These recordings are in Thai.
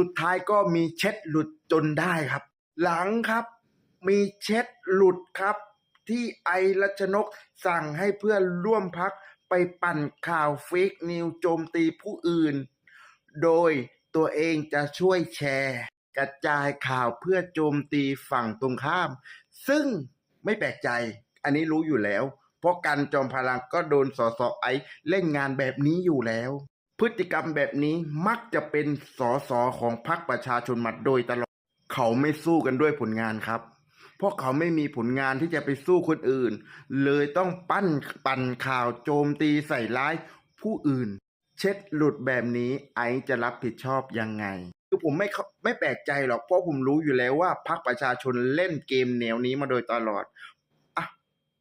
สุดท้ายก็มีเช็ดหลุดจนได้ครับ หลังครับ มีเช็ดหลุดครับ ที่ไอรัชนกสั่งให้เพื่อนร่วมพักไปปั่นข่าวเฟกนิวโจมตีผู้อื่น โดยตัวเองจะช่วยแชร์ กระจายข่าวเพื่อโจมตีฝั่งตรงข้าม ซึ่งไม่แปลกใจ อันนี้รู้อยู่แล้ว เพราะกันจอมพลังก็โดนสอสอไอเล่นงานแบบนี้อยู่แล้ว พฤติกรรมแบบนี้มักจะเป็นสสของพรรคประชาชนมาโดยตลอด เขาไม่สู้กันด้วยผลงานครับ เพราะเขาไม่มีผลงานที่จะไปสู้คนอื่น เลยต้องปั้นปั่นข่าวโจมตีใส่ร้ายผู้อื่น เช็ดหลุดแบบนี้ไอจะรับผิดชอบยังไง คือผมไม่ไม่แปลกใจหรอกเพราะผมรู้อยู่แล้วว่าพรรคประชาชนเล่นเกมแนวนี้มาโดยตลอดอะ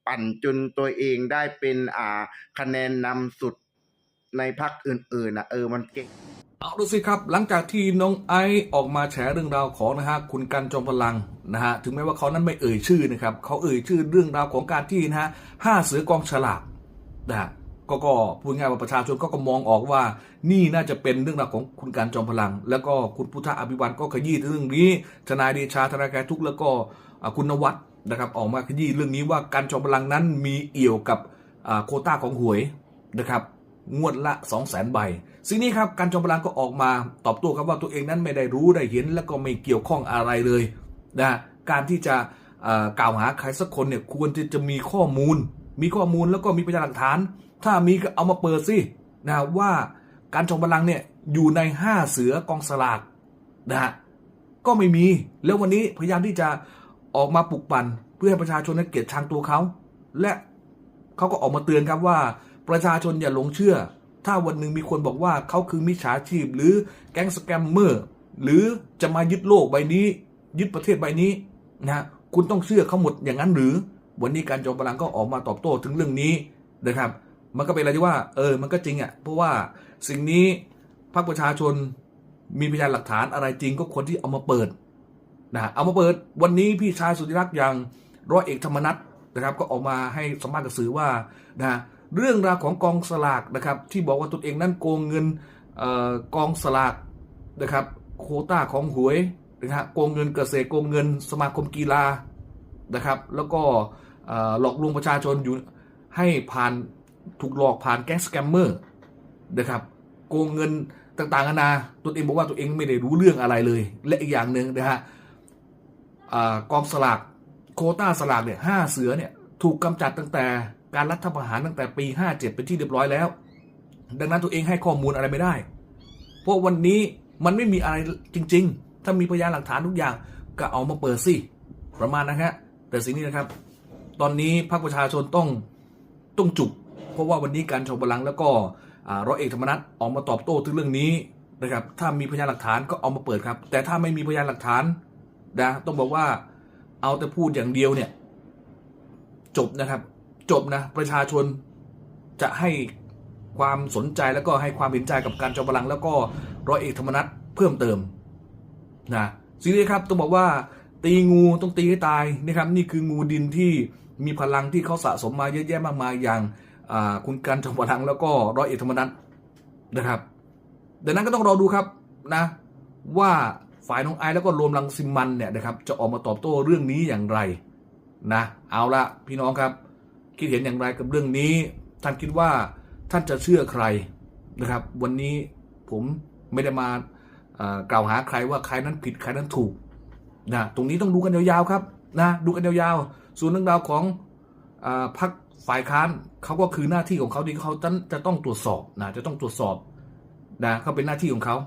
ปั่นจนตัวเองได้เป็นอ่าคะแนนนำสุด ในพรรคอื่นๆนะเออมันเก่งเอาดูสิครับหลังจากที่น้องไอซ์ออกมาแฉเรื่องราวของนะฮะคุณกันจอมพลังนะฮะถึงแม้ว่าเขานั้นไม่เอ่ยชื่อนะครับเขาเอ่ยชื่อเรื่องราวของการที่นะฮะห้าเสือกองฉลากนะฮะก็ก็พูดง่ายว่าประชาชนก็ก็มองออกว่า นี่น่าจะเป็นเรื่องราวของคุณการจอมพลัง แล้วก็คุณพุทธอภิวันก็ขยี้เรื่องนี้ทนายเดชาทนายแกทุกแล้วก็คุณนวัดนะครับออกมาขยี้เรื่องนี้ว่าการจอมพลังนั้นมีเอี่ยวกับโคต้าของหวยนะครับ งวดละ 2 0 0แสนใบสิ่งนี้ครับการจอมพลังก็ออกมาตอบโต้ครับว่าตัวเองนั้นไม่ได้รู้ได้เห็น แล้วก็ไม่เกี่ยวข้องอะไรเลยนะการที่จะกล่าวหาใครสักคนเนี่ยควรที่จะมีข้อมูล มีข้อมูลแล้วก็มีพยานหลักฐาน ถ้ามีก็เอามาเปิดสินะว่าการจอมพลังเนี่ยอยู่ในห้าเสือกองสลากนะฮะก็ไม่มีแล้ววันนี้พยายามที่จะออกมาปลุกปั่นเพื่อให้ประชาชนนั้นเกลียดชังตัวเขา และเขาก็ออกมาเตือนครับว่า ประชาชนอย่าหลงเชื่อ ถ้าวันหนึ่งมีคนบอกว่าเขาคือมิจฉาชีพ หรือแก๊งสแกมเมอร์หรือจะมายึดโลกใบนี้ ยึดประเทศใบนี้นะคุณต้องเชื่อเขาหมดอย่างนั้นหรือ วันนี้การจอมพลังก็ออกมาตอบโต้ถึงเรื่องนี้นะครับ มันก็เป็นอะไรที่ว่า เออ มันก็จริงอะ่ะเพราะว่าสิ่งนี้พรรคประชาชนมีพยานหลักฐานอะไรจริงก็ควรที่เอามาเปิดนะเอามาเปิดวันนี้พี่ชายสุธิรักษ์อย่างร้อยเอกธรรมนัฐนะครับ ก็ออกมาให้สัมภาษณ์กับสื่อว่านะ เรื่องราวของกองสลากนะครับที่บอกว่าตนเองนั้นโกงเงินออกองสลากนะครับโคต้าของหวยนะฮะโกงเงินเกษตรโกงเงินสมาคมกีฬานะครับ แล้วก็หลอกลวงประชาชนอยู่ให้ผ่านถูกหลอกผ่านแก๊งสแกมเมอร์นะครับโกงเงินต่างๆนานาตนเองบอกว่าตัวเองไม่ได้รู้เรื่องอะไรเลย และอีกอย่างหนึ่งนะฮะกองสลากโคต้าสลากเนี่ยห้าเสือเนี่ยถูกกำจัดตั้งแต่ การรัฐประหารตั้งแต่ปี 57 เป็นที่เรียบร้อยแล้ว ดังนั้นตัวเองให้ข้อมูลอะไรไม่ได้ เพราะวันนี้มันไม่มีอะไรจริง ๆ ถ้ามีพยานหลักฐานทุกอย่างก็เอามาเปิดสิประมาณนะฮะแต่สิ่งนี้นะครับ ตอนนี้พรรคประชาชนต้องต้องจุก เพราะว่าวันนี้การชมพลังแล้วก็ร้อยเอกธรรมนัฐออกมาตอบโต้ถึงเรื่องนี้นะครับ ถ้ามีพยานหลักฐานก็เอามาเปิดครับ แต่ถ้าไม่มีพยานหลักฐานนะต้องบอกว่าเอาแต่พูดอย่างเดียวเนี่ย จบนะครับ จบนะประชาชนจะให้ความสนใจแล้วก็ให้ความเห็นใจกับการจอมพลัง แล้วก็ร้อยเอกธรรมนัฐเพิ่มเติมนะสิ่งนี้ครับต้องบอกว่าตีงูต้องตีให้ตายนะครับนี่คืองูดินที่มีพลังที่เขาสะสมมาเยอะแยะมากมายอย่างคุณกันจอมพลังแล้วก็ร้อยเอกธรรมนัฐนะครับดังนั้นก็ต้องรอดูครับนะว่าฝ่ายน้องไอแล้วก็รวมรังสิมันเนี่ยนะครับจะออกมาตอบโต้เรื่องนี้อย่างไรนะเอาละพี่น้องครับ คิดเห็นอย่างไรกับเรื่องนี้ ท่านคิดว่าท่านจะเชื่อใครนะครับ วันนี้ผมไม่ได้มากล่าวหาใครว่าใครนั้นผิดใครนั้นถูกนะตรงนี้ต้องดูกันยาวๆครับนะดูกันยาวๆ ส่วนเรื่องราวของอพรรคฝ่ายค้านเขาก็คือหน้าที่ของเขาที่เขาจะต้องตรวจสอบนะจะต้องตรวจสอบนะเขาเป็นหน้าที่ของเขา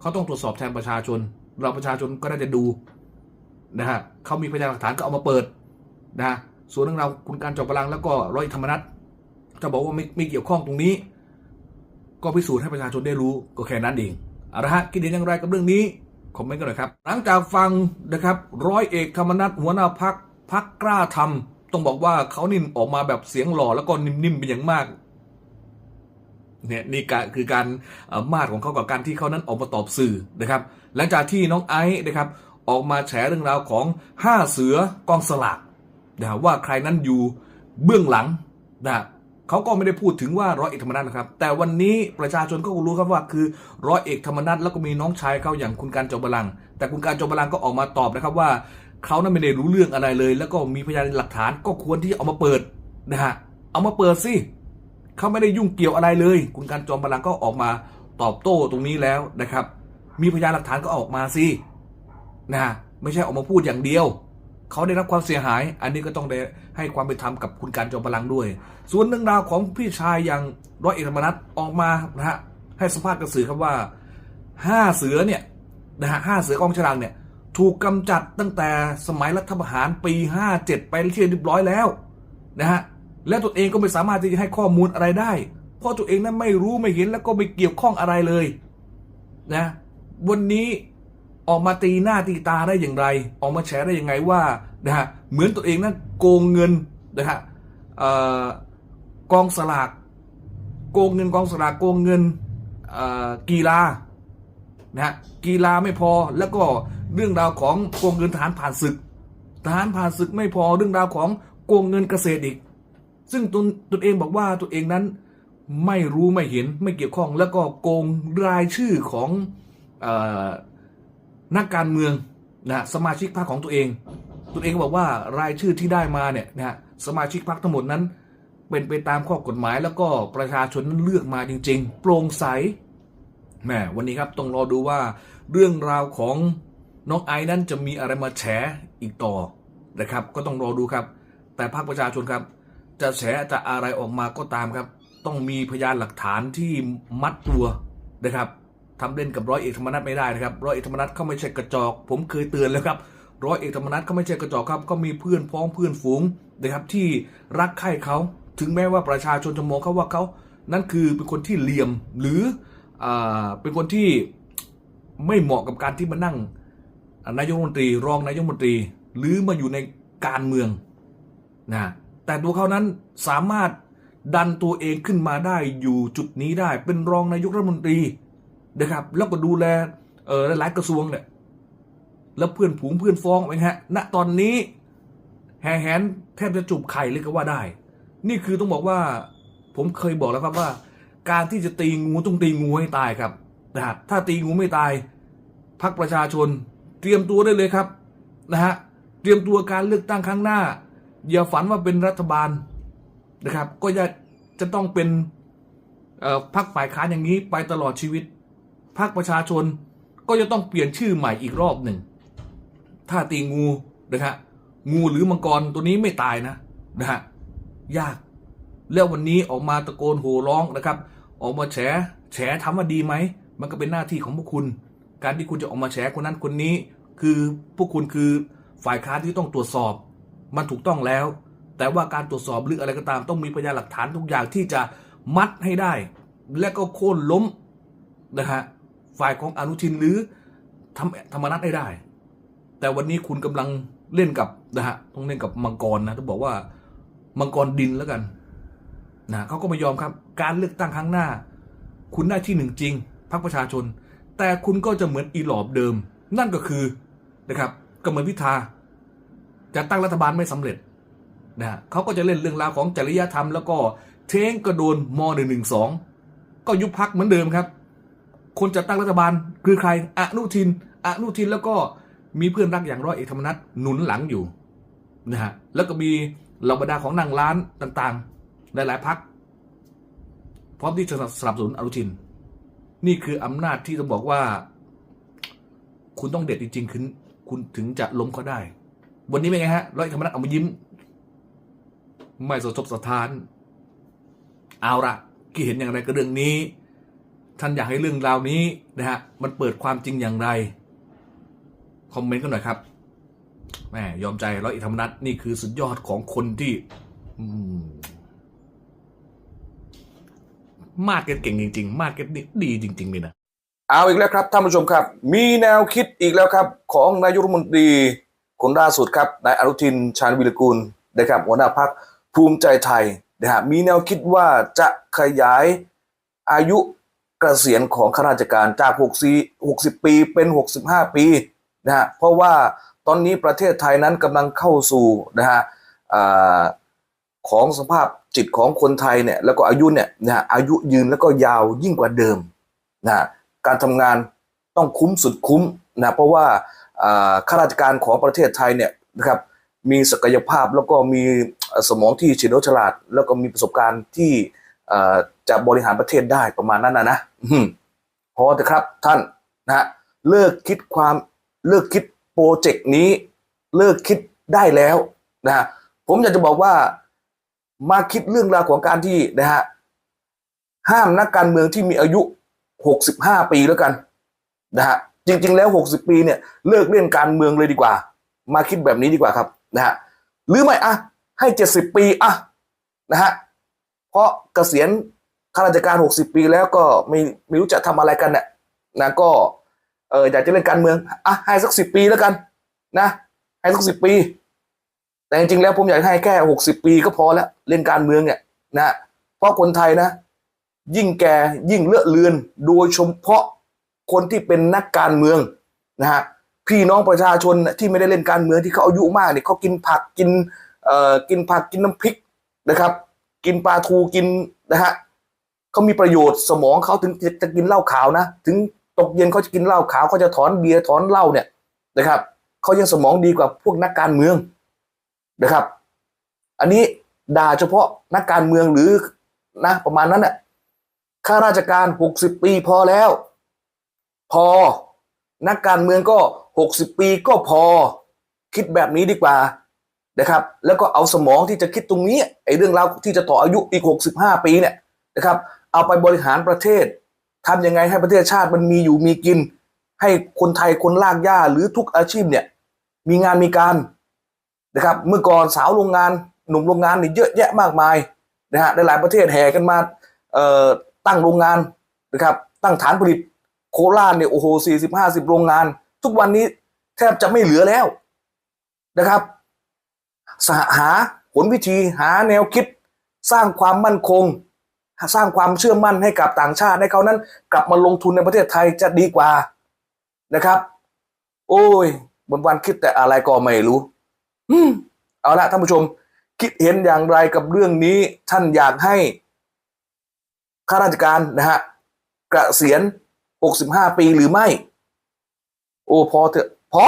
เขาต้องตรวจสอบแทนประชาชน เราประชาชนก็น่าจะดูนะฮะเขามีพยานหลักฐานก็เอามาเปิดนะ ส่วนเรื่องราวคุณการจอมพลังแล้วก็ร้อยธรรมนัฐจะบอกว่าไม่ไม่เกี่ยวข้องตรงนี้ ก็พิสูจน์ให้ประชาชนได้รู้ก็แค่นั้นเองเอาละฮะคิดเห็นอย่างไรกับเรื่องนี้คอมเมนต์กันหน่อยครับ หลังจากฟังนะครับร้อยเอกธรรมนัฐหัวหน้าพักพักกล้าทำต้องบอกว่าเขานี่ออกมาแบบเสียงหล่อแล้วก็นิ่มๆเป็นอย่างมากเนี่ยนี่คือการมาดของเขากับการที่เขานั้นออกมาตอบสื่อนะครับ หลังจากที่น้องไอซ์นะครับ ออกมาแฉเรื่องราวของห้าเสือกองสลาก นะว่าใครนั้นอยู่เบื้องหลังนะเขาก็ไม่ได้พูดถึงว่าร้อยเอกธรรมนัฐนะครับ แต่วันนี้ประชาชนก็รู้ครับว่าคือร้อยเอกธรรมนัฐแล้วก็มีน้องชายเขาอย่างคุณการจอมพลัง แต่คุณการจอมพลังก็ออกมาตอบนะครับว่าเขานั้นไม่ได้รู้เรื่องอะไรเลย แล้วก็มีพยานหลักฐานก็ควรที่จะเอามาเปิดนะฮะเอามาเปิดสิเขาไม่ได้ยุ่งเกี่ยวอะไรเลย คุณการจอมพลังก็ออกมาตอบโต้ตรงนี้แล้วนะครับ มีพยานหลักฐานก็ออกมาสินะฮะไม่ใช่ออกมาพูดอย่างเดียว เขาได้รับความเสียหาย อันนี้ก็ต้องได้ให้ความเป็นธรรมกับคุณการจอมพลังด้วย ส่วนเรื่องราวของพี่ชายอย่างร้อยเอกธรรมนัฐออกมานะฮะให้สัมภาษณ์กับสื่อครับว่าห้าเสือเนี่ยนะฮะห้าเสือกองฉลากเนี่ยถูกกำจัดตั้งแต่สมัยรัฐประหารปี 57 ไปที่เรียบร้อยแล้วนะฮะและตัวเองก็ไม่สามารถที่จะให้ข้อมูลอะไรได้ เพราะตัวเองนั้นไม่รู้ไม่เห็นแล้วก็ไม่เกี่ยวข้องอะไรเลยนะวันนี้ ออกมาตีหน้าตีตาได้อย่างไร ออกมาแฉได้ยังไงว่านะฮะเหมือนตัวเองนั้นโกงเงินนะฮะกองสลากโกงเงินกองสลากโกงเงินกีฬานะฮะกีฬาไม่พอแล้วก็เรื่องราวของโกงเงินทหารผ่านศึกทหารผ่านศึกไม่พอเรื่องราวของโกงเงินเกษตรอีก ซึ่งตนตนเองบอกว่าตัวเองนั้นไม่รู้ไม่เห็นไม่เกี่ยวข้อง แล้วก็โกงรายชื่อของอ นักการเมืองนะสมาชิกพรรคของตัวเอง ตัวเองก็บอกว่ารายชื่อที่ได้มาเนี่ยนะฮะสมาชิกพรรคทั้งหมดนั้น เป็นไปตามข้อกฎหมายแล้วก็ประชาชนนั้นเลือกมาจริง ๆ โปร่งใสแหมวันนี้ครับต้องรอดูว่าเรื่องราวของน้องไอ้นั้นจะมีอะไรมาแฉอีกต่อนะครับ ก็ต้องรอดูครับ แต่ภาคประชาชนครับ จะแฉจะอะไรออกมาก็ตามครับ ต้องมีพยานหลักฐานที่มัดตัวนะครับ ทำเล่นกับร้อยเอกธรรมนัฐไม่ได้นะครับร้อยเอกธรรมนัฐเขาไม่ใช่กระจอก ผมเคยเตือนแล้วครับร้อยเอกธรรมนัฐเขาไม่ใช่กระจอกครับก็มีเพื่อนพ้องเพื่อนฝูงนะครับที่รักใคร่เขาถึงแม้ว่าประชาชนจะมองเขาว่าเขานั่นคือเป็นคนที่เหลี่ยมหรืออเป็นคนที่ไม่เหมาะกับการที่มานั่งนายกรัฐมนตรี รองนายกรัฐมนตรี หรือมาอยู่ในการเมืองนะแต่ตัวเขานั้นสามารถดันตัวเองขึ้นมาได้อยู่จุดนี้ได้เป็นรองนายกรัฐมนตรี นะครับแล้วก็ดูแลเออหลายกระทรวงเนี่ยแล้วเพื่อนผูงเพื่อนฟ้องไปฮะณตอนนี้แห่แหนแทบจะจูบไข่เลยก็ว่าได้ นี่คือต้องบอกว่า ผมเคยบอกแล้วครับว่า การที่จะตีงูต้องตีงูให้ตายครับนะฮะถ้าตีงูไม่ตายพักประชาชน เตรียมตัวได้เลยครับนะฮะเตรียมตัวการเลือกตั้งครั้งหน้า อย่าฝันว่าเป็นรัฐบาลนะครับ ก็จะจะต้องเป็นพักฝ่ายค้านอย่างนี้ไปตลอดชีวิต พักประชาชนก็จะต้องเปลี่ยนชื่อใหม่อีกรอบหนึ่ง ถ้าตีงูนะฮะงูหรือมังกรตัวนี้ไม่ตายนะนะฮะยาก แล้ววันนี้ออกมาตะโกนโห่ร้องนะครับ ออกมาแฉแฉทำว่าดีไหม มันก็เป็นหน้าที่ของพวกคุณ การที่คุณจะออกมาแฉคนนั้นคนนี้ คือพวกคุณคือฝ่ายค้านที่ต้องตรวจสอบ มันถูกต้องแล้ว แต่ว่าการตรวจสอบหรืออะไรก็ตาม ต้องมีพยานหลักฐานทุกอย่างที่จะมัดให้ได้ และก็โค่นล้มนะฮะ ฝ่ายของอนุทินหรือธรรมธรรมนัตให้ได้ แต่วันนี้คุณกำลังเล่นกับนะฮะต้องเล่นกับมังกรนะต้องบอกว่ามังกรดินแล้วกันนะเขาก็ไม่ยอมครับ การเลือกตั้งครั้งหน้า คุณได้ที่หนึ่งจริงพรรคประชาชน แต่คุณก็จะเหมือนอีหลอบเดิม นั่นก็คือนะครับก็เหมือนพิธาจะตั้งรัฐบาลไม่สำเร็จนะฮะเขาก็จะเล่นเรื่องราวของจริยธรรมแล้วก็เท้งกระโดนมหนึ่งหนึ่งสองก็ยุบพักเหมือนเดิมครับ คนจะตั้งรัฐบาลคือใครอนุทินอนุทินแล้วก็มีเพื่อนรักอย่างร้อยเอกธรรมนัฐหนุนหลังอยู่นะฮะแล้วก็มีเหล่าบรรดาของนางร้านต่างๆหลายๆพักพร้อมที่จะสนับสนุนอนุทิน นี่คืออำนาจที่ต้องบอกว่า คุณต้องเด็ดจริงๆคือคุณถึงจะล้มเขาได้ วันนี้เป็นไงฮะร้อยเอกธรรมนัฐเอามายิ้ม ไม่สะทกสะท้าน เอาละคิดเห็นอย่างไรกับเรื่องนี้ ท่านอยากให้เรื่องราวนี้นะฮะมันเปิดความจริงอย่างไร คอมเมนต์กันหน่อยครับแหมยอมใจร้อยเอกธรรมนัฐนี่คือสุดยอดของคนที่มาร์เก็ตเก่งจริง ๆ มาร์เก็ตดีจริงๆเลยนะเอาอีกแล้วครับท่านผู้ชมครับ มีแนวคิดอีกแล้วครับ ของนายกรัฐมนตรีคนล่าสุดครับนายอนุทินชาญวิรกูลนะครับหัวหน้าพักภูมิใจไทยนะฮะมีแนวคิดว่าจะขยายอายุ เกษียณของข้าราชการจาก64 60 ปีเป็น 65 ปีนะฮะเพราะว่าตอนนี้ประเทศไทยนั้นกำลังเข้าสู่นะฮะของสภาพจิตของคนไทยเนี่ยแล้วก็อายุเนี่ยนะฮะอายุยืนแล้วก็ยาวยิ่งกว่าเดิมนะการทำงานต้องคุ้มสุดคุ้มนะเพราะว่าข้าราชการของประเทศไทยเนี่ยนะครับมีศักยภาพแล้วก็มีสมองที่เฉลียวฉลาด แล้วก็มีประสบการณ์ที่ จะบริหารประเทศได้ประมาณนั้นนะนะพอเถอะครับท่านนะเลิกคิดความเลิกคิดโปรเจกต์นี้ เลิกคิดได้แล้วนะฮะผมอยากจะบอกว่ามาคิดเรื่องราวของการที่นะฮะห้ามนักการเมืองที่มีอายุ 65 ปีแล้วกันนะฮะจริง ๆ แล้ว 60 ปีเนี่ยเลิกเล่นการเมืองเลยดีกว่า มาคิดแบบนี้ดีกว่าครับนะฮะหรือไม่อะให้ 70 ปีอะนะฮะ เพราะเกษียณข้าราชการ 60 ปีแล้วก็ไม่ไม่รู้จะทำอะไรกันเนี่ยนะก็เอออยากจะเล่นการเมืองอะให้สักสิปีแล้วกัน นะ ให้สักสิปี แต่จริงๆแล้วผมอยากให้แค่หกสิบปีก็พอแล้วเล่นการเมืองเนี่ยนะเพราะคนไทยนะ ยิ่งแก่ยิ่งเลอะเลือน โดยเฉพาะคนที่เป็นนักการเมืองนะฮะพี่น้องประชาชนที่ไม่ได้เล่นการเมืองที่เขาอายุมากเนี่ยเขากินผักกินเอ่อกินผักกินน้ำพริกนะครับ กินปลาทูกินนะฮะเขามีประโยชน์สมองเขาถึงจะจะกินเหล้าขาวนะ ถึงตกเย็นเขาจะกินเหล้าขาวเขาจะถอนเบียร์ถอนเหล้าเนี่ยนะครับเขายังสมองดีกว่าพวกนักการเมืองนะครับ อันนี้ด่าเฉพาะนักการเมืองหรือนะประมาณนั้นน่ะข้าราชการหกสิบปีพอแล้ว พอ นักการเมืองก็หกสิบปีก็พอ คิดแบบนี้ดีกว่า นะครับ แล้วก็เอาสมองที่จะคิดตรงนี้ไอ้เรื่องราวที่จะต่ออายุอีกหกสิบห้าปีเนี่ยนะครับ เอาไปบริหารประเทศทำยังไงให้ประเทศชาติมันมีอยู่มีกิน ให้คนไทยคนลากหญ้าหรือทุกอาชีพเนี่ยมีงานมีการนะครับ เมื่อก่อนสาวโรงงานหนุ่มโรงงานนี่เยอะแยะมากมายนะฮะในหลายประเทศแห่กันมาตั้งโรงงานนะครับตั้งฐานผลิตโคราชเนี่ยโอ้โหสี่สิบห้าสิบโรงงาน ทุกวันนี้แทบจะไม่เหลือแล้วนะครับ สหหาผลวิธีหาแนวคิด สร้างความมั่นคง สร้างความเชื่อมั่นให้กับต่างชาติให้เขานั้น กลับมาลงทุนในประเทศไทยจะดีกว่านะครับ โอ้ยวันวันคิดแต่อะไรก็ไม่รู้อืมเอาละท่านผู้ชม คิดเห็นอย่างไรกับเรื่องนี้ท่านอยากให้ข้าราชการนะฮะเกษียณ 65 ปีหรือไม่ โอ้พอเถอะพอ